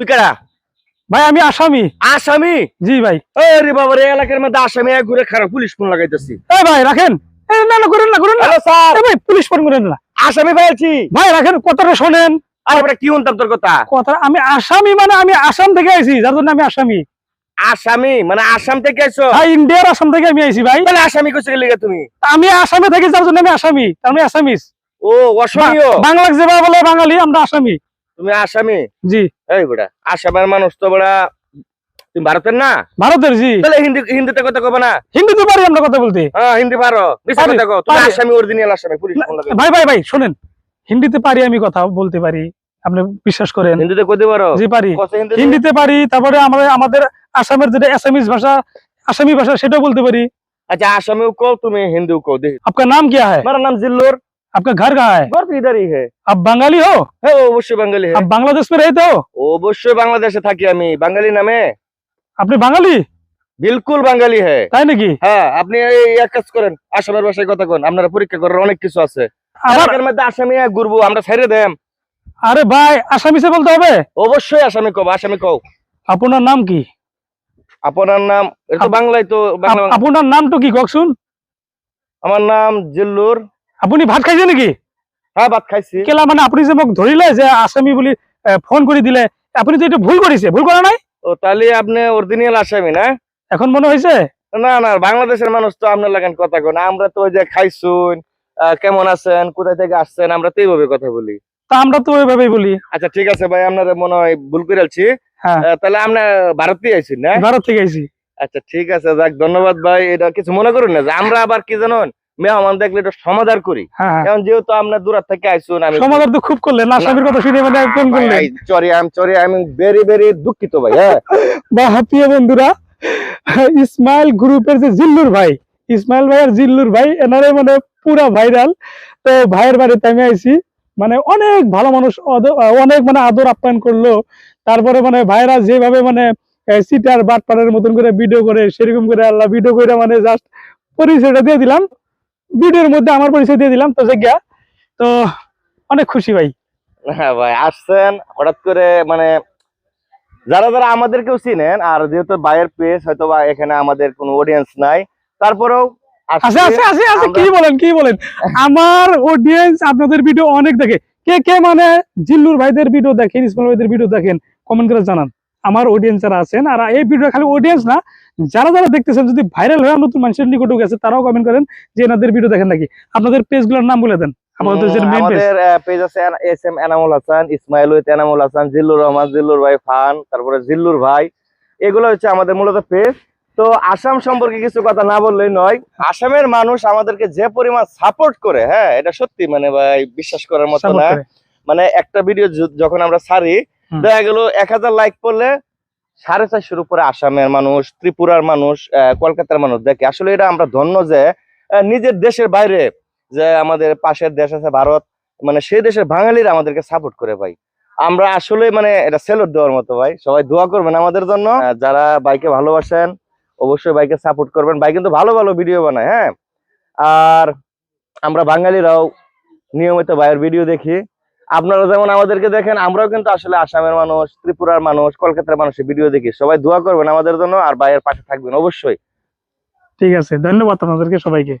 তুই ভাই আমি আসামি। আসামি? জি ভাই। আরে বাবা রে এলাকার মধ্যে আসামি এক ঘুরে খারাপ পুলিশ ফোন লাগাইতেছি। এই ভাই রাখেন। না না করেন না করেন না। স্যার। ভাই পুলিশ ফোন করেন না। আসামি পেয়েছি। ভাই রাখেন কথাটা শোনেন। আর এবারে কি হতাম তোর কথা? কথা আমি আসামি মানে আমি আসাম থেকে আইছি যার জন্য আমি আসামি। আসামি? মানে আসাম থেকে আইছো? ভাই ইন্ডিয়ার আসাম থেকে আমি আইছি ভাই। তাহলে আসামি কইছে লিগে তুমি? আমি আসামে থেকে যার জন্য আমি আসামি তার মানে আসামিস ও অসমিও বাংলা যেভাবে বলে বাঙালি আমরা আসামি। তুমি আসামি? জি। এই বেটা আসামের মানুষ তো বেটা তুমি ভারতের না? ভারতের জি। তাহলে হিন্দি হিন্দিতে কথা কবে না? হিন্দি তো পারি আমরা কথা বলতে। হ্যাঁ হিন্দি পারো। বিচার দেখো তুমি আসামি অরিজিনাল আসামি পুলিশ ভাই ভাই ভাই শুনেন হিন্দিতে পারি আমি কথা বলতে পারি আপনি বিশ্বাস করেন। হিন্দিতে কইতে পারো? জি পারি। হিন্দিতে? পারি তারপরে আমরা আমাদের আসামের যেটা আসামিজ ভাষা আসামি ভাষা সেটা বলতে পারি। আচ্ছা আসামিও কও তুমি হিন্দিও কও দেখি। আপনার নাম কি হয় আমার নাম জিল্লুর। आपका घर कहाँ है घर तो इधर ही है आप बंगाली हो হ্যাঁ অবশ্যই বাঙালি आप बांग्लादेश में रहते हो অবশ্যই বাংলাদেশে থাকি আমি বাঙালি নামে আপনি বাঙালি বিলকুল বাঙালি হ্যাঁ তাই নাকি হ্যাঁ আপনি এই এক কাজ করেন আসামের ভাষায় কথা কোন আপনারা পরীক্ষা করার অনেক কিছু আছে আবার এলাকার মধ্যে আসামি এক ঘুরবো আমরা ছেড়ে দেম আরে ভাই আসামিসে বলতে হবে অবশ্যই আসামি কব আসামি কও আপনার নাম কি আপনার নাম এটা তো আপ- বাংলায় তো বাংলা আপ- আপনার নামটা কি ককশুন আমার নাম জিল্লুর আপুনি ভাত খাইছে নেকি? হ্যাঁ ভাত খাইছি। কেলা মানে আপুনি যে মোক ধৰিলে যে আসামি বুলি ফোন কৰি দিলে আপুনি তো এইটো ভুল কৰিছে ভুল কৰা নাই? ও তাহলে আপনি অরিজিনাল আসামি না? এখন মনে হৈছে? না না বাংলাদেশের মানুষ তো আপনার লাগান কথা কোন আমরা তো ওই যে খাইছুন কেমন আছেন কোথায় থেকে আসছেন আমরা তো এইভাবে কথা বলি। তা আমরা তো ওইভাবেই বলি। আচ্ছা ঠিক আছে ভাই আপনার মনে হয় ভুল করে আলছি। হ্যাঁ। তাহলে আপনার ভারতে আইছেন না? ভারত থেকে আইছি। আচ্ছা ঠিক আছে যাক ধন্যবাদ ভাই। এটা কিছু মনে করুন না যে আমরা আবার কি জানুন? মেহমান দেখলে এটা সমাধান করি। হ্যাঁ হ্যাঁ। এখন যেহেতু আপনার দূরাত থেকে আইসুন আমি সমাধান তো খুব করলেন আসামির কথা শুনে মানে ফোন করলেন। দুঃখিত ভাই হ্যাঁ। বা বন্ধুরা ইসমাইল গ্রুপের যে জিল্লুর ভাই ইসমাইল ভাই আর জিল্লুর ভাই এনারে মানে পুরা ভাইরাল। তো ভাইয়ের বাড়িতে আমি আইছি মানে অনেক ভালো মানুষ অনেক মানে আদর আপ্যায়ন করল। তারপরে মানে ভাইরা যেভাবে মানে সিটার বাটপাড়ের মতন করে ভিডিও করে সেরকম করে আল্লাহ ভিডিও করে মানে জাস্ট পরিচয়টা দিয়ে দিলাম। ভিডিওর মধ্যে আমার পরিচয় দিয়ে দিলাম তো জায়গা তো অনেক খুশি ভাই। হ্যাঁ ভাই আসছেন হঠাৎ করে মানে যারা যারা আমাদেরকেও চিনেন আর যেহেতু পেজ হয়তো বা এখানে আমাদের কোনো অডিয়েন্স নাই তারপরেও আছে আছে আছে আছে কি বলেন কি বলেন? আমার অডিয়েন্স আপনাদের ভিডিও অনেক দেখে। কে কে মানে জিল্লুর ভাইদের ভিডিও দেখেন ইসমাইল ভাইদের ভিডিও দেখেন কমেন্ট করে জানান। আমার অডিয়েন্স যারা আছেন আর এই ভিডিও খালি অডিয়েন্স না যারা যারা দেখতেছেন যদি ভাইরাল হয়ে নতুন মানুষের নিকটও গেছে তারাও কমেন্ট করেন যে এনাদের ভিডিও দেখেন নাকি। আপনাদের পেজগুলোর নাম বলে দেন। আমাদের যে পেজ আছে S M Enamul Hasan Ismail with Enamul Hasan Zillur Rahman Zillur ভাই ফান তারপরে জিল্লুর ভাই। এগুলো হচ্ছে আমাদের মূলত পেজ তো আসাম সম্পর্কে কিছু কথা না বললেই নয় আসামের মানুষ আমাদেরকে যে পরিমাণ সাপোর্ট করে হ্যাঁ এটা সত্যি মানে ভাই বিশ্বাস করার মতো না। মানে একটা ভিডিও যখন আমরা ছাড়ি হুম। দেখা গেল এক হাজার লাইক করলে সাড়ে চারশোর উপরে আসামের মানুষ, ত্রিপুরার মানুষ কলকাতার মানুষ দেখে। আসলে এটা আমরা ধন্য যে নিজের দেশের বাইরে যে আমাদের পাশের দেশ আছে ভারত মানে সেই দেশের বাঙালিরা আমাদেরকে সাপোর্ট করে ভাই। আমরা আসলে মানে এটা সেলট দেওয়ার মতো ভাই। সবাই দোয়া করবেন আমাদের জন্য। যারা বাইকে ভালোবাসেন, অবশ্যই বাইকে সাপোর্ট করবেন। ভাই কিন্তু ভালো ভালো ভিডিও বানায় হ্যাঁ? আর আমরা বাঙালিরাও নিয়মিত ভাইয়ের ভিডিও দেখি। আপনারা যেমন আমাদেরকে দেখেন, আমরাও কিন্তু আসলে আসামের মানুষ, ত্রিপুরার মানুষ, কলকাতার মানুষ ভিডিও দেখি। সবাই দোয়া করবেন আমাদের জন্য, আর ভাইয়ের পাশে থাকবেন, অবশ্যই। ঠিক আছে, ধন্যবাদ আপনাদেরকে, সবাইকে।